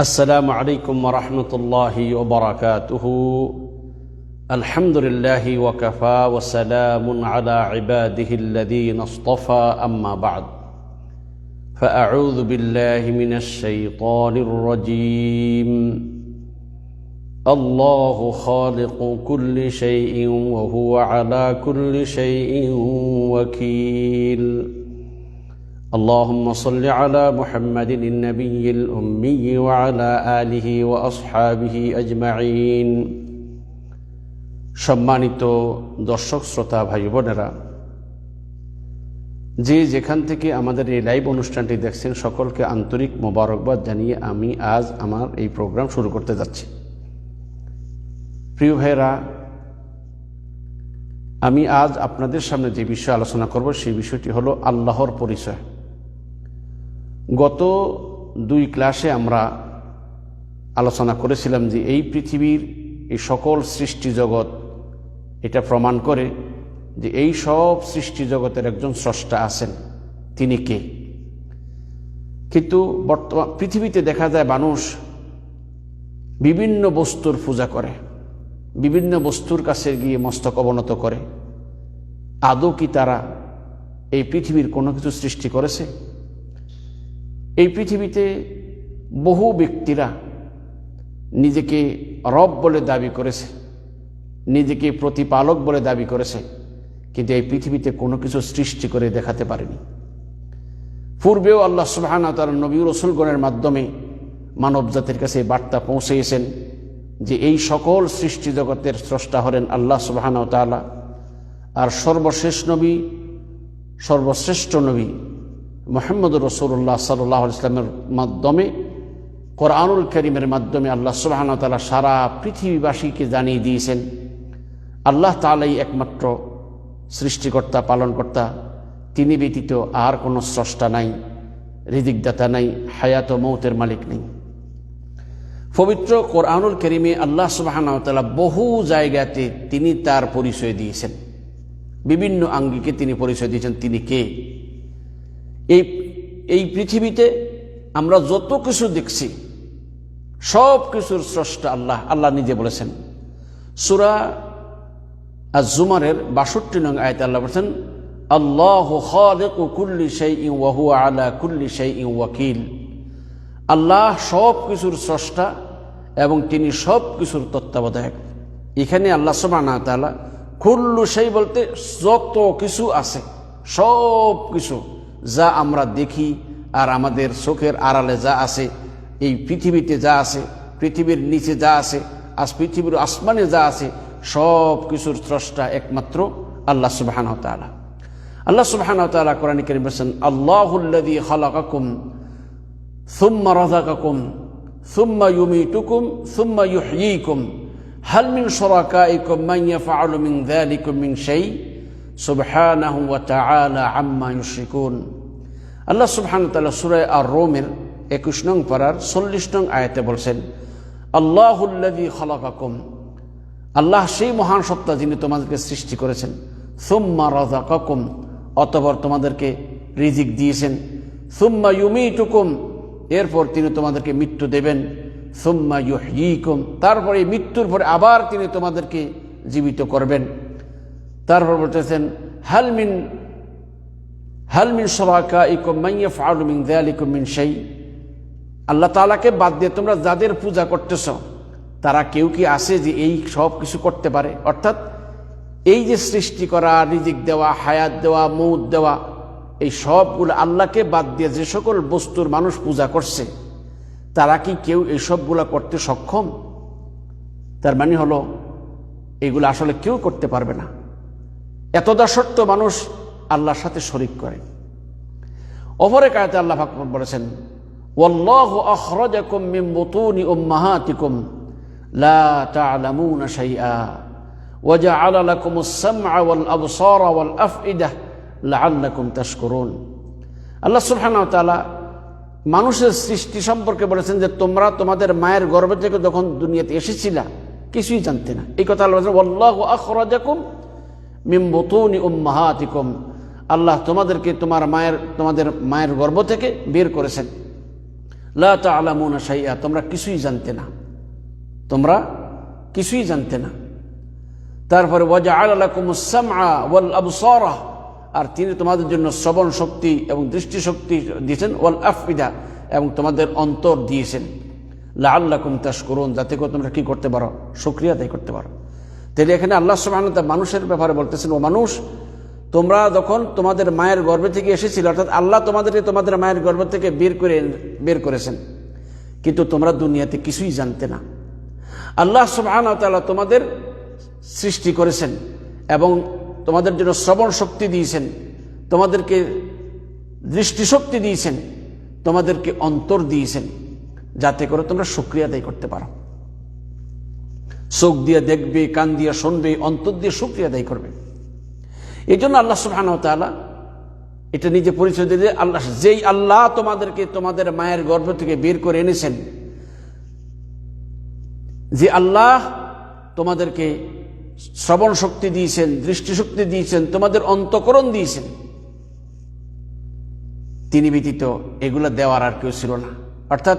السلام عليكم ورحمة الله وبركاته. الحمد لله وكفى وسلام على عباده الذين اصطفى أما بعد. فأعوذ بالله من الشيطان الرجيم. الله خالق كل شيء وهو على كل شيء وكيل. اللهم صل على محمد النبي الأمي وعلى آله وأصحابه أجمعين সম্মানিত দর্শক শ্রোতা ভাই বোনেরা যে যেখান থেকে আমাদের এই লাইভ অনুষ্ঠানটি দেখছেন সকলকে আন্তরিক মোবারকবাদ জানিয়ে আমি আজ আমার এই প্রোগ্রাম শুরু করতে যাচ্ছি প্রিয় ভাইরা আমি আজ আপনাদের সামনে যে বিষয়ে আলোচনা করব সেই বিষয়টি হলো আল্লাহর পরিচয় গত দুই ক্লাসে আমরা আলোচনা করেছিলাম যে এই পৃথিবীর এই সকল সৃষ্টি জগৎ এটা প্রমাণ করে যে এই সব সৃষ্টি জগতের একজন স্রষ্টা আছেন। তিনি কে? কিন্তু বর্তমান পৃথিবীতে দেখা যায় মানুষ বিভিন্ন বস্তুর পূজা করে, বিভিন্ন বস্তুর কাছে গিয়ে মস্তক অবনত করে। আদৌ কি তারা এই পৃথিবীর কোনো কিছু সৃষ্টি করেছে? এই পৃথিবীতে বহু ব্যক্তিরা নিজেকে রব বলে দাবি করেছে, নিজেকে প্রতিপালক বলে দাবি করেছে, কিন্তু এই পৃথিবীতে কোনো কিছু সৃষ্টি করে দেখাতে পারেনি। পূর্বেও আল্লাহ সুবাহানা তার নবী রসুলগণের মাধ্যমে মানব জাতির কাছে বার্তা পৌঁছেছেন যে এই সকল সৃষ্টি জগতের স্রষ্টা হলেন আল্লাহ সুবাহানা তালা আর সর্বশেষ নবী, সর্বশ্রেষ্ঠ নবী মোহাম্মদ রসুল্লাহ সাল্লাহ ইসলামের মাধ্যমে, কোরআনুল করিমের মাধ্যমে আল্লাহ সুবাহানা তালা সারা পৃথিবীবাসীকে জানিয়ে দিয়েছেন, আল্লাহ তালাই একমাত্র সৃষ্টিকর্তা, পালনকর্তা। তিনি ব্যতীত আর কোনো স্রষ্টা নাই রিদিকদাতা নাই, হায়াত মৌতের মালিক নেই। পবিত্র কোরআনুল করিমে আল্লাহ সুবাহানতালা বহু জায়গাতে তিনি তার পরিচয় দিয়েছেন। বিভিন্ন আঙ্গিকে তিনি পরিচয় দিয়েছেন। তিনি কে? এই এই পৃথিবীতে আমরা যত কিছু দেখছি, সব কিছুর স্রষ্টা আল্লাহ আল্লাহ নিজে বলেছেন। সুরা আর জুমারের বাষট্টি নং আয়ত আল্লাহ বলছেন, আল্লাহ কুল্লি সেই ওয়াহু আলা কুল্লি সেই ওয়াকিল। আল্লাহ সব কিছুর স্রষ্টা এবং তিনি সব কিছুর তত্ত্বাবধায়ক। এখানে আল্লাহ সুবানা তালা কুল্লু সেই বলতে যত কিছু আছে, সব কিছু। যা আমরা দেখি আর আমাদের চোখের আড়ালে যা আছে, এই পৃথিবীতে যা আছে, পৃথিবীর নিচে যা আছে, আজ পৃথিবীর আসমানে যা আছে, সব কিছুর স্রষ্টা একমাত্র আল্লাহ সুবাহান তালা আল্লাহ সুবাহান তালা কোরআন করিম বলছেন আল্লাহুল্লাদি হলাকাকুম সুম্মা রজাকাকুম টুকুম ইউমিটুকুম সুম্মা ইউহিকুম হালমিন সরাকা ইকুম মাইয়া ফাআলু মিন যালিকুম মিন সেই সুবহানাহু ওয়া তাআলা আম্মা ইউশরিকুন। আল্লাহ সুবহানাহু ওয়া তাআলা সূরা আর রোমের 21 নং পারার 40 নং আয়াতে বলছেন আল্লাহুল্লাযী খালাকাকুম। আল্লাহ সেই মহান সত্তা যিনি তোমাদেরকে সৃষ্টি করেছেন। সুম্মা রাযাকাকুম। অতঃপর তোমাদেরকে রিজিক দিয়েছেন। সুম্মা ইউমিতুকুম। এরপর তিনি তোমাদেরকে মৃত্যু দেবেন। সুম্মা ইউহিকুম তারপরে মৃত্যুর পরে আবার তিনি তোমাদেরকে জীবিত করবেন। তারপর বলতেছেন হালমিন হালমিন সরাকা ইকুম মাইয়া দেয়াল দেয়ালিকুম মিন সেই আল্লাহ তালাকে বাদ দিয়ে তোমরা যাদের পূজা করতেছ, তারা কেউ কি আছে যে এই সব কিছু করতে পারে? অর্থাৎ এই যে সৃষ্টি করা, রিজিক দেওয়া, হায়াত দেওয়া, মৌত দেওয়া, এই সবগুলো আল্লাহকে বাদ দিয়ে যে সকল বস্তুর মানুষ পূজা করছে, তারা কি কেউ এই সবগুলো করতে সক্ষম? তার মানে হলো, এগুলো আসলে কেউ করতে পারবে না। এতদা সত্য মানুষ আল্লাহর সাথে শরিক করে অপরে কায়তে আল্লাহ ফাকর বলেছেন والله أخرجكم من بطون أمهاتكم لا تعلمون شيئا وجعل لكم السمع والأبصار والأفئدة لعلكم تشكرون আল্লাহ সুবহানাহু ওয়া তাআলা মানুষের সৃষ্টি সম্পর্কে বলেছেন যে তোমরা তোমাদের মায়ের গর্ভ থেকে যখন দুনিয়াতে এসেছিলা কিছুই জানতে না এই কথা আল্লাহ বলেছেন ওয়াল্লাহু আখরাজাকুম মিন বুতুনি উম্মাহাতিকুম। আল্লাহ তোমাদেরকে তোমার মায়ের, তোমাদের মায়ের গর্ভ থেকে বের করেছেন। লা তালামুনা সাইয়া তোমরা কিছুই জানতে না। তোমরা কিছুই জানতে না। তারপরে ওয়াজা আলাকুমুসামা ওয়াল আবসরা, আর তিনি তোমাদের জন্য শ্রবণ শক্তি এবং দৃষ্টিশক্তি দিয়েছেন, ওয়াল আফিদা এবং তোমাদের অন্তর দিয়েছেন। লা আল্লাহ কুমতাস করুন যাতে করে তোমরা কি করতে পারো? সক্রিয় আদায় করতে পারো। তাহলে এখানে আল্লাহ সুবাহ মানুষের ব্যাপারে বলতেছেন, ও মানুষ, তোমরা যখন তোমাদের মায়ের গর্ভে থেকে এসেছিল, অর্থাৎ আল্লাহ তোমাদেরকে তোমাদের মায়ের গর্ভ থেকে বের করে, বের করেছেন। কিন্তু তোমরা দুনিয়াতে কিছুই জানতে না। আল্লাহ তাআলা তোমাদের সৃষ্টি করেছেন এবং তোমাদের জন্য শ্রবণ শক্তি দিয়েছেন, তোমাদেরকে দৃষ্টিশক্তি দিয়েছেন, তোমাদেরকে অন্তর দিয়েছেন, যাতে করে তোমরা সুক্রিয়া আদায় করতে পারো। চোখ দিয়ে দেখবে, কান দিয়ে শুনবে, অন্তর দিয়ে সুক্রিয়া আদায় করবে। এই জন্য আল্লাহ সুবহান তাআলা এটা নিজে পরিচয় দিয়ে আল্লাহ যেই আল্লাহ তোমাদেরকে তোমাদের মায়ের গর্ভ থেকে বের করে এনেছেন, যে আল্লাহ তোমাদেরকে শ্রবণ শক্তি দিয়েছেন দৃষ্টিশক্তি দিয়েছেন, তোমাদের অন্তকরণ দিয়েছেন, তিনি ব্যতীত এগুলো দেওয়ার আর কেউ ছিল না। অর্থাৎ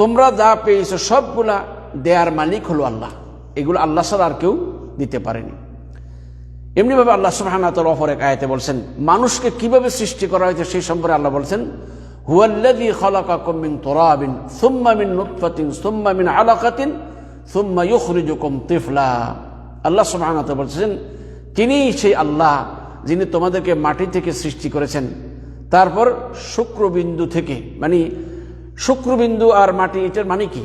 তোমরা যা পেয়েছ সবগুলা দেয়ার মালিক হলো আল্লাহ। এগুলো আল্লাহ ছাড়া আর কেউ দিতে পারেনি। এমনিভাবে আল্লাহ সুবহানাহু তাআলা অপর এক আয়াতে বলছেন, মানুষকে কীভাবে সৃষ্টি করা হয়েছে সেই সম্পর্কে আল্লাহ বলছেন, হুয়াল্লাযী খালাকাকুম মিন তুরাবিন সুম্মা মিন নুতফাতিন সুম্মা মিন আলাকাতিন সুম্মা ইউখরিজুকুম তিফলা। আল্লাহ সুবহানাহু বলছেন তিনি সেই আল্লাহ যিনি তোমাদেরকে মাটি থেকে সৃষ্টি করেছেন। তারপর শুক্রবিন্দু থেকে মানে শুক্রবিন্দু আর মাটি, এটার মানে কি?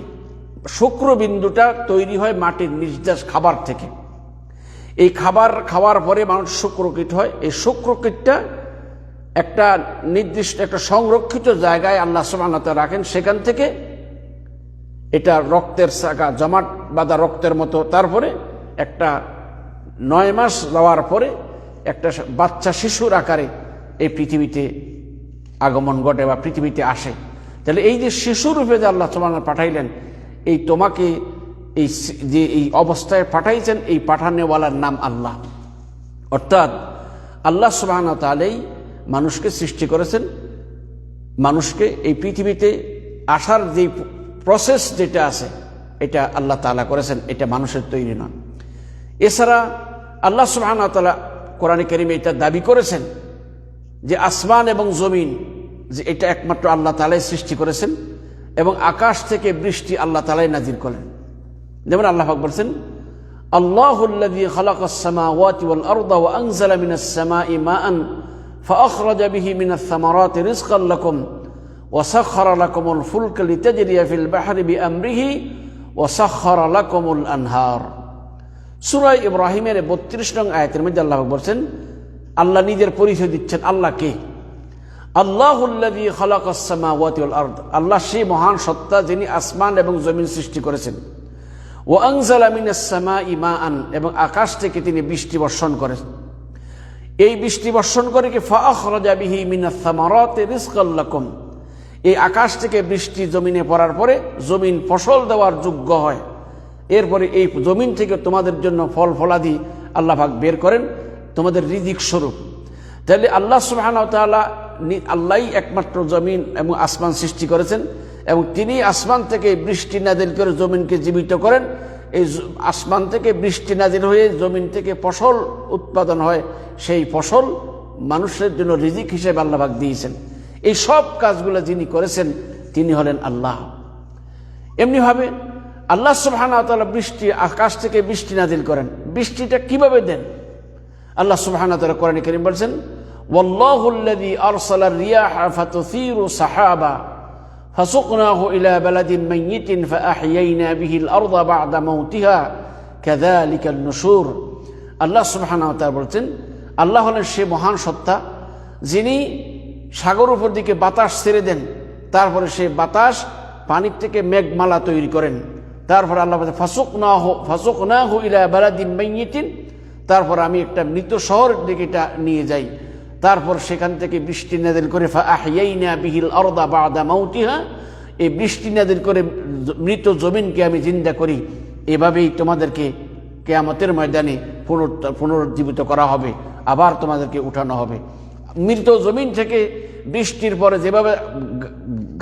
শুক্রবিন্দুটা তৈরি হয় মাটির নির্যাস খাবার থেকে। এই খাবার খাওয়ার পরে মানুষ শুক্রকীট হয়। এই শুক্রকীটটা একটা নির্দিষ্ট, একটা সংরক্ষিত জায়গায় আল্লাহ সুবাহতে রাখেন। সেখান থেকে এটা রক্তের শাখা, জমাট বাঁধা রক্তের মতো। তারপরে একটা নয় মাস যাওয়ার পরে একটা বাচ্চা শিশুর আকারে এই পৃথিবীতে আগমন ঘটে বা পৃথিবীতে আসে। তাহলে এই যে শিশুরূপে যে আল্লাহ সুবাহ পাঠাইলেন এই তোমাকে এই যে এই অবস্থায় পাঠাইছেন, এই পাঠানেওয়ালার নাম আল্লাহ। অর্থাৎ আল্লাহ সুবাহ তালেই মানুষকে সৃষ্টি করেছেন, মানুষকে এই পৃথিবীতে আসার যে প্রসেস যেটা আছে, এটা আল্লাহ তালা করেছেন, এটা মানুষের তৈরি নয়। এছাড়া আল্লাহ সুবাহ তালা কোরআনে করিমে এটা দাবি করেছেন যে আসমান এবং জমিন যে এটা একমাত্র আল্লাহ তালাই সৃষ্টি করেছেন এবং আকাশ থেকে বৃষ্টি আল্লাহ তালাই নাজির করেন যেমন আল্লাহ বলছেন الله الذي خلق السماوات والأرض وأنزل من السماء ماء فأخرج به من الثمرات رزقا لكم وسخر لكم الفلك لتجري في البحر بأمره وسخر لكم الأنهار سورة إبراهيم এর 32 নং আয়াতের মধ্যে আল্লাহ বলছেন আল্লাহ নিজের পরিচয় দিচ্ছেন আল্লাহ কে আল্লাহুল্লাযী খালাকাস সামাওয়াতি ওয়াল আরদ। আল্লাহ সেই মহান সত্তা যিনি আসমান এবং জমিন সৃষ্টি করেছেন। ও আংজালামিনাসমা ইমান এবং আকাশ থেকে তিনি বৃষ্টি বর্ষণ করেন। এই বৃষ্টি বর্ষণ করে কি ফাহরাজাবিহি মিনাসামারতে রিস্কাল্লাকুম এই আকাশ থেকে বৃষ্টি জমিনে পড়ার পরে জমিন ফসল দেওয়ার যোগ্য হয়। এরপরে এই জমিন থেকে তোমাদের জন্য ফল ফলাদি আল্লাহ বের করেন। তোমাদের রিজিক স্বরূপ। তাহলে আল্লাহ সুবাহ তাআলা আল্লাহই একমাত্র জমিন এবং আসমান সৃষ্টি করেছেন এবং তিনি আসমান থেকে বৃষ্টি নাজিল করে জমিনকে জীবিত করেন। এই আসমান থেকে বৃষ্টি নাজিল হয়ে জমিন থেকে ফসল উৎপাদন হয়। সেই ফসল মানুষের জন্য রিজিক হিসেবে আল্লাহবাক দিয়েছেন। এই সব কাজগুলো যিনি করেছেন, তিনি হলেন আল্লাহ। এমনিভাবে আল্লাহ সুবাহানা বৃষ্টি, আকাশ থেকে বৃষ্টি নাজিল করেন। বৃষ্টিটা কীভাবে দেন? আল্লাহ সুবাহানা তালা কোরআন করিম বলছেন والله الذي أرسل الرياح فتثير سحابا فسقناه إلى بلد ميت فأحيينا به الأرض بعد موتها كذلك النشور আল্লাহ সুবহানাহু ওয়া তাআলা বলছেন আল্লাহ হলেন সে মহান সত্তা যিনি সাগর উপর দিকে বাতাস ছেড়ে দেন তারপরে সে বাতাস পানির থেকে মেঘমালা তৈরি করেন তারপরে আল্লাহ ফাসুক না হো ফাসুক না হো ইলা বালাদিন মাইয়িতিন তারপর আমি একটা মৃত শহরের দিকে এটা নিয়ে যাই তারপর সেখান থেকে বৃষ্টি নাদিল করে আহিয়াইনা বিহিল আরদা বাদা মাউতিহা। এই বৃষ্টি নাদিল করে মৃত জমিনকে আমি জিন্দা করি। এভাবেই তোমাদেরকে কেয়ামতের ময়দানে পুনর পুনরুজ্জীবিত করা হবে, আবার তোমাদেরকে উঠানো হবে। মৃত জমিন থেকে বৃষ্টির পরে যেভাবে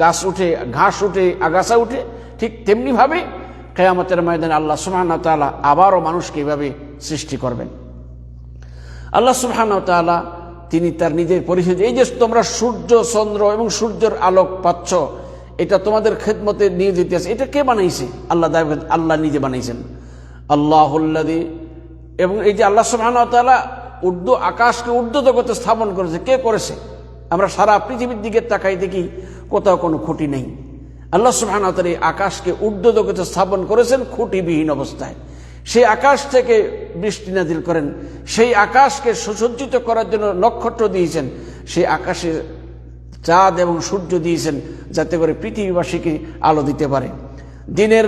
গাছ উঠে, ঘাস উঠে, আগাছা উঠে, ঠিক তেমনিভাবে কেয়ামতের ময়দানে আল্লাহ সুবহানাহু ওয়া তাআলা আবারও মানুষকে এভাবে সৃষ্টি করবেন। আল্লাহ সুবহানাহু ওয়া তাআলা তিনি তার নিজের পরিচয় এই যে তোমরা সূর্য, চন্দ্র এবং সূর্যের আলোক পাচ্ছ, এটা তোমাদের খেদমতে নিয়ে যেতে আছে। এটা কে বানাইছে? আল্লাহ আল্লাহ নিজে বানাইছেন। আল্লাহুল্লাদি এবং এই যে আল্লাহ ওয়া উর্দু আকাশকে উর্দু জগতে স্থাপন করেছে, কে করেছে? আমরা সারা পৃথিবীর দিকে তাকাই দেখি কোথাও কোনো খুঁটি নেই। আল্লাহ সুবহানাহু এই আকাশকে উর্দু জগতে স্থাপন করেছেন খুঁটিবিহীন অবস্থায়। সেই আকাশ থেকে বৃষ্টি নাজিল করেন। সেই আকাশকে সুসজ্জিত করার জন্য নক্ষত্র দিয়েছেন। সেই আকাশে চাঁদ এবং সূর্য দিয়েছেন যাতে করে পৃথিবীবাসীকে আলো দিতে পারে। দিনের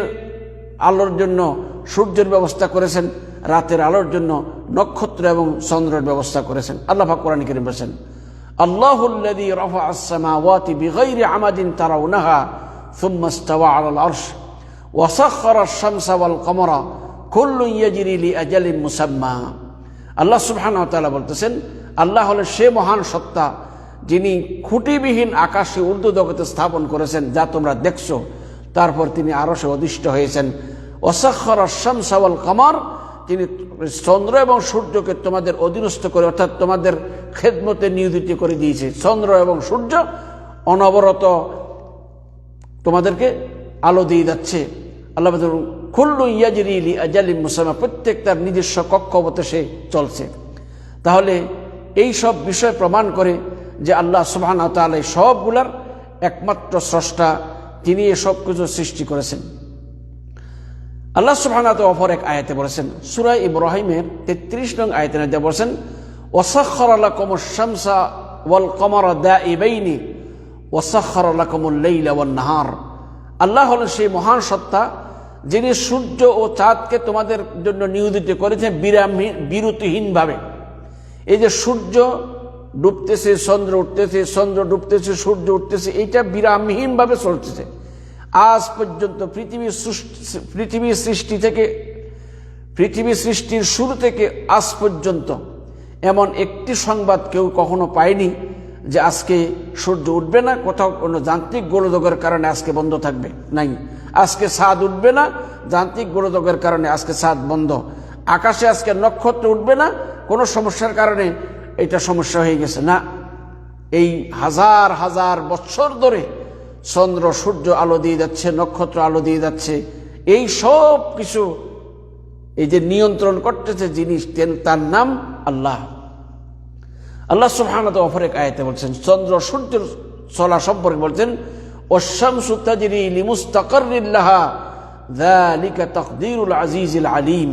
আলোর জন্য সূর্যের ব্যবস্থা করেছেন, রাতের আলোর জন্য নক্ষত্র এবং চন্দ্রের ব্যবস্থা করেছেন। আল্লাহ কোরআন করিম বলেছেন আল্লাহুল্লাযী রাফা'a আস-সামাওয়াতি বিগাইরি আমাদিন তারাউনাহা থুম্মা ইসতাওয়া আলাল আরশ ওয়া সাখখারা আশ-শামসা ওয়াল ইয়াজরি মুসাম্মা। আল্লাহ সুবহানাহু বলতেছেন, আল্লাহ হলেন সে মহান সত্তা যিনি খুঁটিবিহীন আকাশে উর্দু জগতে স্থাপন করেছেন, যা তোমরা দেখছ। তারপর তিনি আরও সে অধিষ্ঠ হয়েছেন। ওসাক্ষর শামসাওয়াল কামার, তিনি চন্দ্র এবং সূর্যকে তোমাদের অধীনস্থ করে, অর্থাৎ তোমাদের খেদমতে নিয়োজিত করে দিয়েছে। চন্দ্র এবং সূর্য অনবরত তোমাদেরকে আলো দিয়ে যাচ্ছে। আল্লাহ খুল্লু ইয়াজরি লি আজালিম মুসামা প্রত্যেক তার নিজস্ব কক্ষপথে সে চলছে। তাহলে এই সব বিষয় প্রমাণ করে যে আল্লাহ সুবহান এই সবগুলার একমাত্র স্রষ্টা, তিনি এ সব কিছু সৃষ্টি করেছেন। আল্লাহ সুবহান অপর এক আয়াতে বলেছেন সুরাই ইব্রাহিমের তেত্রিশ নং আয়াতে নদী বলেছেন ওসাক্ষর আলাকুম শামসা ওয়াল কমর দা ইবাইনি ওসাক্ষর আলাকুমুল লাইলা ওয়ান নাহার। আল্লাহ হলেন সেই মহান সত্তা যিনি সূর্য ও চাঁদকে তোমাদের জন্য নিয়োজিত করেছেন বিরামহীন বিরতিহীনভাবে। এই যে সূর্য ডুবতেছে, চন্দ্র উঠতেছে, চন্দ্র ডুবতেছে, সূর্য উঠতেছে, এইটা বিরামহীনভাবে চলতেছে। আজ পর্যন্ত পৃথিবী সৃষ্টি পৃথিবী সৃষ্টি থেকে, পৃথিবী সৃষ্টির শুরু থেকে আজ পর্যন্ত এমন একটি সংবাদ কেউ কখনো পায়নি। যে আজকে সূর্য উঠবে না, কোথাও কোনো যান্ত্রিক গোলযোগের কারণে আজকে বন্ধ থাকবে? নাই। আজকে ছাদ উঠবে না, যান্ত্রিক গোলযোগের কারণে আজকে ছাদ বন্ধ। আকাশে আজকে নক্ষত্র উঠবে না, কোনো সমস্যার কারণে এটা সমস্যা হয়ে গেছে। না, এই হাজার হাজার বছর ধরে চন্দ্র সূর্য আলো দিয়ে যাচ্ছে, নক্ষত্র আলো দিয়ে যাচ্ছে, এই সব কিছু এই যে নিয়ন্ত্রণ করতেছে জিনিস, তার নাম আল্লাহ। আল্লাহ সুবহানাহু অপর এক আয়াতে বলছেন, চন্দ্র সূর্যের চলা সম্পর্কে বলছেন ওয়াশ-শামসু তাজরি লিমুস্তাকাররিন লাহা, যালিকা তাকদীরুল আজিজিল আলিম।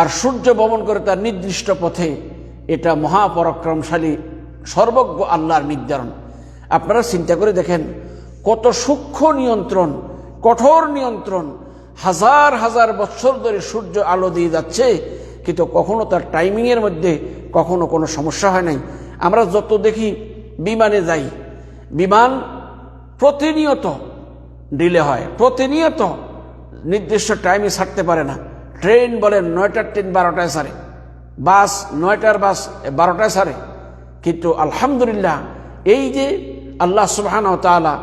আর সূর্য ভ্রমণ করে তার নির্দিষ্ট পথে এটা মহাপরাক্রমশালী, সর্বজ্ঞ আল্লাহর নির্ধারণ। আপনারা চিন্তা করে দেখেন, কত সূক্ষ্ম নিয়ন্ত্রণ, কঠোর নিয়ন্ত্রণ, হাজার হাজার বছর ধরে সূর্য আলো দিয়ে যাচ্ছে, কিন্তু কখনো তার টাইমিংয়ের মধ্যে কখনো কোনো সমস্যা হয় নাই। আমরা যত দেখি বিমানে যাই, বিমান প্রতিনিয়ত ডিলে হয়, প্রতিনিয়ত নির্দিষ্ট টাইমে ছাড়তে পারে না। ট্রেন বলে নয়টার ট্রেন বারোটায় সারে বাস নয়টার বাস বারোটায় সারে কিন্তু আলহামদুলিল্লাহ এই যে আল্লাহ সুবহান তাআলা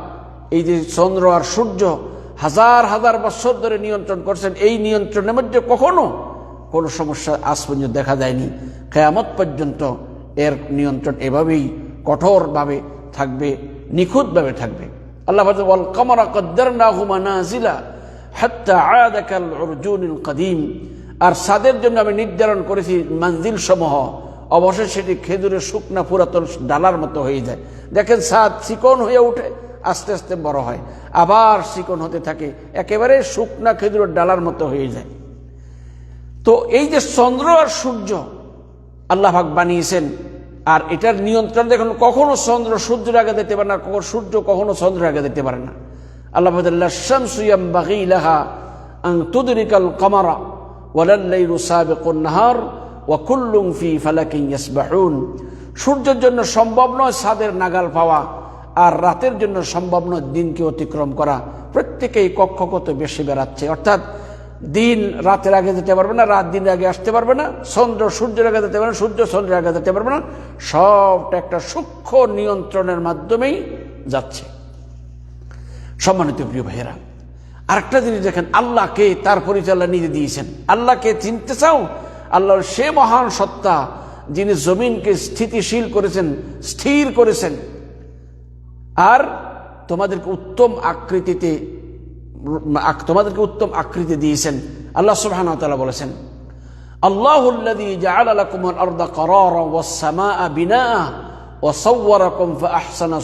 এই যে চন্দ্র আর সূর্য হাজার হাজার বছর ধরে নিয়ন্ত্রণ করছেন, এই নিয়ন্ত্রণের মধ্যে কখনো কোনো সমস্যা আজ পর্যন্ত দেখা যায়নি। কেয়ামত পর্যন্ত এর নিয়ন্ত্রণ এভাবেই কঠোরভাবে থাকবে, নিখুঁতভাবে থাকবে। আল্লাহ ওয়াল কামারা কদ্দারনাহু মানাজিলা হাত্তা আয়াদা কাল উরজুনিল কদিম। আর সাদের জন্য আমি নির্ধারণ করেছি মঞ্জিল সমূহ অবশ্যই সেটি খেজুরের শুকনা পুরাতন ডালার মতো হয়ে যায়। দেখেন, সাদ চিকন হয়ে ওঠে আস্তে আস্তে বড় হয়। আবার চিকন হতে থাকে, একেবারে শুকনা খেজুরের ডালার মতো হয়ে যায়। তো এই যে চন্দ্র আর সূর্য আল্লাহ পাক বানিয়েছেন। আর এটার নিয়ন্ত্রণ দেখুন, কখনো চন্দ্র সূর্যের আগে দিতে পারে না, কখনো সূর্য কখনো চন্দ্রের আগে দিতে পারে না। আল্লাহ শামসুয়াম বাগি লাহা আং তুদরিকাল কামারা ওয়ালাল্লাইলু সাবিকুন নাহার, ওয়া কুল্লুম ফি ফালাকিন ইয়াসবাহুন। সূর্যের জন্য সম্ভব নয় সাদের নাগাল পাওয়া, আর রাতের জন্য সম্ভব নয় দিনকে অতিক্রম করা। প্রত্যেকেই কক্ষগত বেশি বেড়াচ্ছে। অর্থাৎ দিন রাতের আগে যেতে পারবে না, রাত দিনের আগে আসতে পারবে না, চন্দ্র সূর্যের আগে যেতে পারবে না, সূর্য চন্দ্রের আগে যেতে পারবে না, সবটা একটা সূক্ষ্ম নিয়ন্ত্রণের মাধ্যমেই যাচ্ছে। সম্মানিত প্রিয় ভাইয়েরা, আরেকটা জিনিস দেখেন, আল্লাহকে তার পরিচালনা নিজে দিয়েছেন। আল্লাহকে চিনতে চাও, আল্লাহর সে মহান সত্তা যিনি জমিনকে স্থিতিশীল করেছেন, স্থির করেছেন। আর তোমাদেরকে উত্তম আকৃতিতে আক- তোমাদেরকে উত্তম আকৃতি দিয়েছেন। আল্লাহ সুবহানাহু ওয়া তাআলা বলেছেন আল্লাহুল্লাযী জাআলা লাকুমুল আরদা কারারা ওয়াস সামাআ বিনাআ ওয়া সাওয়ারাকুম ফাআহসানা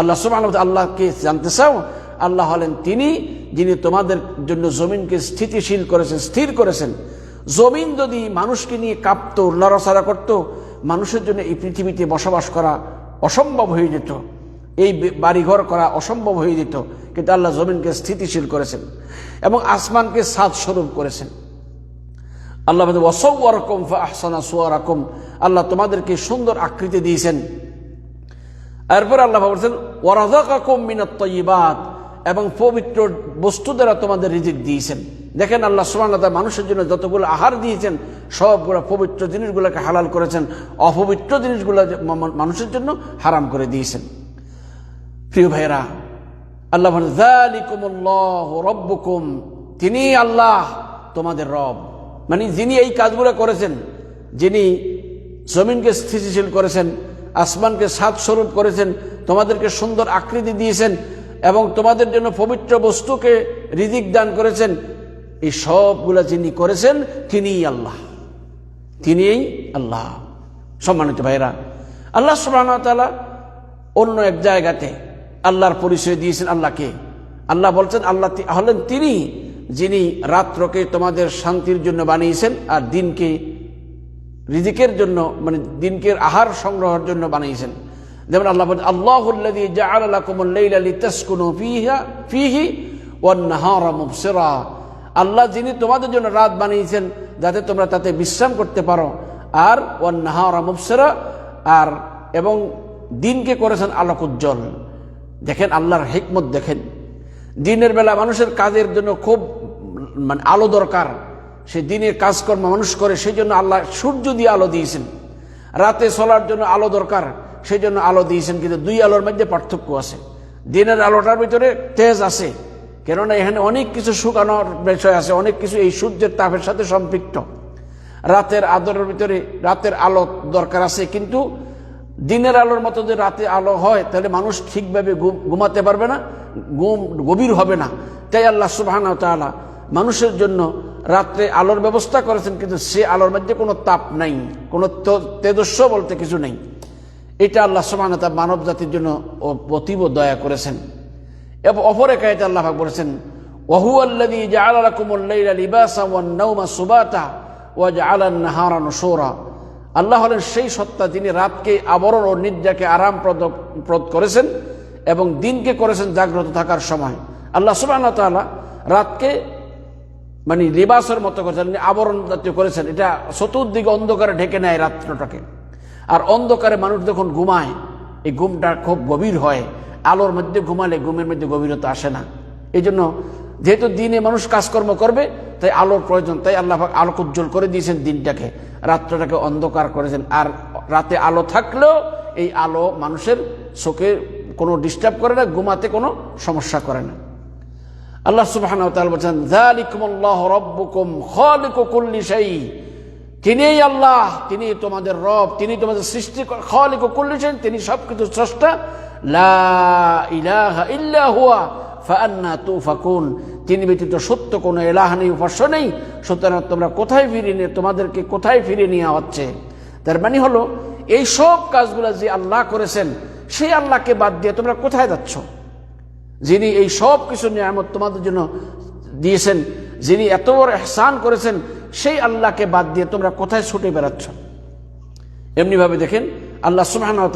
আল্লাহ তাআলা, আল্লাহকে জানতে চাও? আল্লাহ হলেন তিনি যিনি তোমাদের জন্য জমিনকে স্থিতিশীল করেছেন, স্থির করেছেন। জমিন যদি মানুষকে নিয়ে কাঁপত নড়াচড়া করত, মানুষের জন্য এই পৃথিবীতে বসবাস করা অসম্ভব হয়ে যেত। এই বাড়িঘর করা অসম্ভব হয়ে যেত, কিন্তু আল্লাহ জমিনকে স্থিতিশীল করেছেন এবং আসমানকে সাত স্বরূপ করেছেন। আল্লাহ ওসৌরকম আহসানা সুয়ারকম আল্লাহ তোমাদেরকে সুন্দর আকৃতি দিয়েছেন। এরপর আল্লাহ বলছেন ওয়ারাজাকাকুম মিনাত এবং পবিত্র বস্তু দ্বারা তোমাদের রিজিক দিয়েছেন। দেখেন আল্লাহ সুবহানাহু মানুষের জন্য যতগুলো আহার দিয়েছেন, সবগুলো পবিত্র জিনিসগুলোকে হালাল করেছেন, অপবিত্র জিনিসগুলো মানুষের জন্য হারাম করে দিয়েছেন। প্রিয় ভাইরা আল্লাহ রব্বুকুম তিনি আল্লাহ তোমাদের রব। মানে যিনি এই কাজগুলো করেছেন, যিনি জমিনকে স্থিতিশীল করেছেন, আসমানকে সাত স্বরূপ করেছেন, তোমাদেরকে সুন্দর আকৃতি দিয়েছেন এবং তোমাদের জন্য পবিত্র বস্তুকে রিজিক দান করেছেন, এই সবগুলা যিনি করেছেন, তিনিই আল্লাহ। তিনিই আল্লাহ। সম্মানিত ভাইরা আল্লাহ ওয়া অন্য এক জায়গাতে আল্লাহর পরিচয় দিয়েছেন আল্লাহকে। আল্লাহ বলছেন, আল্লাহ হলেন তিনি যিনি রাত্রকে তোমাদের শান্তির জন্য বানিয়েছেন আর দিনকে রিজিকের জন্য মানে দিনকে আহার সংগ্রহের জন্য বানিয়েছেন। যেমন আল্লাহ মুবসিরা। আল্লাহ যিনি তোমাদের জন্য রাত বানিয়েছেন, যাতে তোমরা তাতে বিশ্রাম করতে পারো। আর ওয়ান নাহারা মুবসিরা, আর এবং দিনকে করেছেন আলোক উজ্জ্বল দেখেন আল্লাহর হিকমত দেখেন। দিনের বেলা মানুষের কাজের জন্য খুব মানে আলো দরকার। সে দিনের কাজকর্ম মানুষ করে সেই জন্য আল্লাহ সূর্য দিয়ে আলো দিয়েছেন। রাতে চলার জন্য আলো দরকার সেই জন্য আলো দিয়েছেন, কিন্তু দুই আলোর মধ্যে পার্থক্য আছে। দিনের আলোটার ভিতরে তেজ আছে, কেননা এখানে অনেক কিছু শুকানোর বিষয় আছে, অনেক কিছু এই সূর্যের তাপের সাথে সম্পৃক্ত। রাতের আদরের ভিতরে, রাতের আলো দরকার আছে, কিন্তু দিনের আলোর মতো যে রাতে আলো হয়, তাহলে মানুষ ঠিকভাবে ঘুমাতে পারবে না, ঘুম গভীর হবে না। তাই আল্লাহ সুবাহ তাআলা মানুষের জন্য রাত্রে আলোর ব্যবস্থা করেছেন, কিন্তু সে আলোর মধ্যে কোনো তাপ নাই, কোনো ত- তেজস্ব বলতে কিছু নেই। এটা আল্লাহ সুবাহ মানব জাতির জন্য অতীব দয়া করেছেন। এবং, অপর একায়তে আল্লাহ বলেছেন ওহু আল্লাযী জাআলা লাকুমুল ওয়ান সুবাতা ওয়া জাআলান নাহারা নুশুরা। আল্লাহ হলেন সেই সত্তা যিনি রাতকে আবরণ ও নিদ্রাকে আরাম প্রদ করেছেন এবং দিনকে করেছেন জাগ্রত থাকার সময়। আল্লাহ সুবহানাহু ওয়া তাআলা রাতকে মানে লিবাসের মতো করেছেন আবরণ জাতীয় করেছেন। এটা চতুর্দিকে অন্ধকারে ঢেকে নেয় রাত্রটাকে। আর অন্ধকারে মানুষ যখন ঘুমায়, এই ঘুমটা খুব গভীর হয়। আলোর মধ্যে ঘুমালে ঘুমের মধ্যে গভীরতা আসে না। এই জন্য যেহেতু দিনে মানুষ কাজকর্ম করবে, তাই আলোর প্রয়োজন, তাই আল্লাহ আলোক উজ্জ্বল করে দিয়েছেন দিনটাকে। রাত্রটাকে অন্ধকার করেছেন। আর রাতে আলো থাকলেও এই আলো মানুষের চোখে কোনো ডিস্টার্ব করে না, ঘুমাতে কোনো সমস্যা করে না। আল্লাহ তাআলা বলেন যালিকুমুল্লাহু রাব্বুকুম খালিকু কুল্লি শাই তিনিই আল্লাহ তিনি তোমাদের রব তিনি তোমাদের সৃষ্টি, খালিকু কুল্লি শাই তিনি সবকিছু স্রষ্টা। লা ইলাহা ইল্লা হুয়া। ফাআন্না তুফাকুন, তিনি ব্যতীত সত্য কোনো এলাহ নেই, উপাস্য নেই। সুতরাং তোমরা কোথায় ফিরিয়ে নিয়ে, তোমাদেরকে কোথায় ফিরিয়ে নেওয়া হচ্ছে? তার মানে হলো, এই সব কাজগুলো যে আল্লাহ করেছেন, সেই আল্লাহকে বাদ দিয়ে তোমরা কোথায় যাচ্ছ? যিনি এই সব কিছু নিয়ামত তোমাদের জন্য দিয়েছেন, যিনি এত বড় এহসান করেছেন, সেই আল্লাহকে বাদ দিয়ে তোমরা কোথায় ছুটে বেড়াচ্ছ? এমনিভাবে দেখেন, আল্লাহ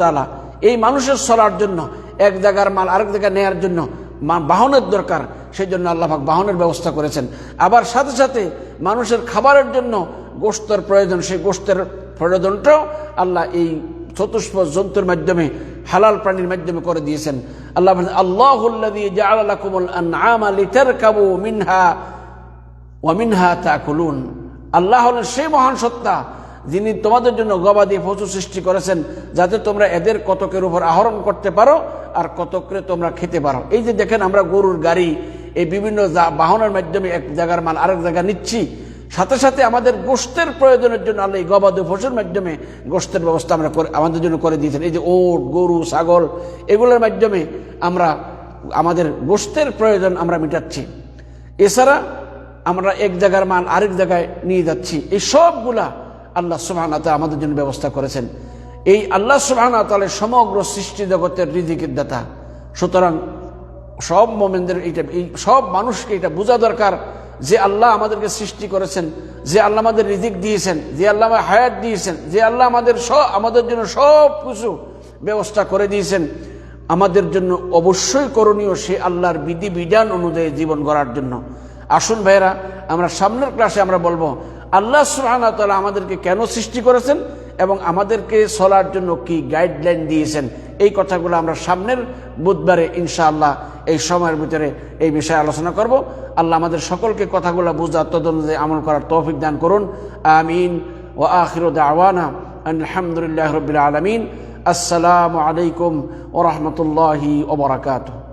তাআলা এই মানুষের সরার জন্য, এক জায়গার মাল আরেক জায়গায় নেয়ার জন্য বাহনের দরকার সেই জন্য আল্লাহ পাক বাহনের ব্যবস্থা করেছেন। আবার সাথে সাথে মানুষের খাবারের জন্য গোস্তের প্রয়োজন সেই গোস্তের প্রয়োজনটাও আল্লাহ এই চতুষ্প জন্তুর মাধ্যমে হালাল প্রাণীর মাধ্যমে করে দিয়েছেন। আল্লাহ বলেন, আল্লাহুল্লাযী জাআলা লাকুমুল আনআমা মিনহা ওয়ামিনহা তাকুলুন। আল্লাহ হলেন সেই মহান সত্তা যিনি তোমাদের জন্য গবাদি পশু সৃষ্টি করেছেন, যাতে তোমরা এদের কতকের উপর আহরণ করতে পারো আর কতকরে তোমরা খেতে পারো। এই যে দেখেন আমরা গরুর গাড়ি, এই বিভিন্ন বাহনের মাধ্যমে এক জায়গার মাল আরেক জায়গায় নিচ্ছি, সাথে সাথে আমাদের গোষ্ঠের প্রয়োজনের জন্য আল্লাহ এই গবাদি পশুর মাধ্যমে গোষ্ঠের ব্যবস্থা আমরা করে, আমাদের জন্য করে দিয়েছেন। এই যে ওট, গরু, ছাগল, এগুলোর মাধ্যমে আমরা, আমাদের গোষ্ঠের প্রয়োজন আমরা মেটাচ্ছি। এছাড়া আমরা এক জায়গার মাল আরেক জায়গায় নিয়ে যাচ্ছি। এই সবগুলা আল্লাহ সুবাহনাতা আমাদের জন্য ব্যবস্থা করেছেন। এই আল্লাহ সুবাহনাতালের সমগ্র সৃষ্টি জগতের রিজিকের দাতা। সুতরাং সব মোমেনদের এইটা, এই সব মানুষকে এটা বোঝা দরকার যে আল্লাহ আমাদেরকে সৃষ্টি করেছেন, যে আল্লাহ আমাদের রিজিক দিয়েছেন, যে আল্লাহ আমাদের হায়াত দিয়েছেন, যে আল্লাহ আমাদের সব আমাদের জন্য সব কিছু ব্যবস্থা করে দিয়েছেন। আমাদের জন্য অবশ্যই করণীয় সে আল্লাহর বিধি বিধান অনুযায়ী জীবন গড়ার জন্য। আসুন ভাইয়েরা, আমরা সামনের ক্লাসে আমরা বলব আল্লাহ ওয়া আমাদেরকে কেন সৃষ্টি করেছেন এবং আমাদেরকে চলার জন্য কি গাইডলাইন দিয়েছেন? এই কথাগুলো আমরা সামনের বুধবারে ইনশাআল্লাহ এই সময়ের ভিতরে এই বিষয়ে আলোচনা করব। আল্লাহ আমাদের সকলকে কথাগুলো বুঝার তদনুযায়ী আমল করার তৌফিক দান করুন। আমিন। ও আখির দাওয়ানা আলহামদুলিল্লাহ রবিল আলমিন। আসসালামু আলাইকুম ওরহমতুল্লাহি ওবরাকাতুহ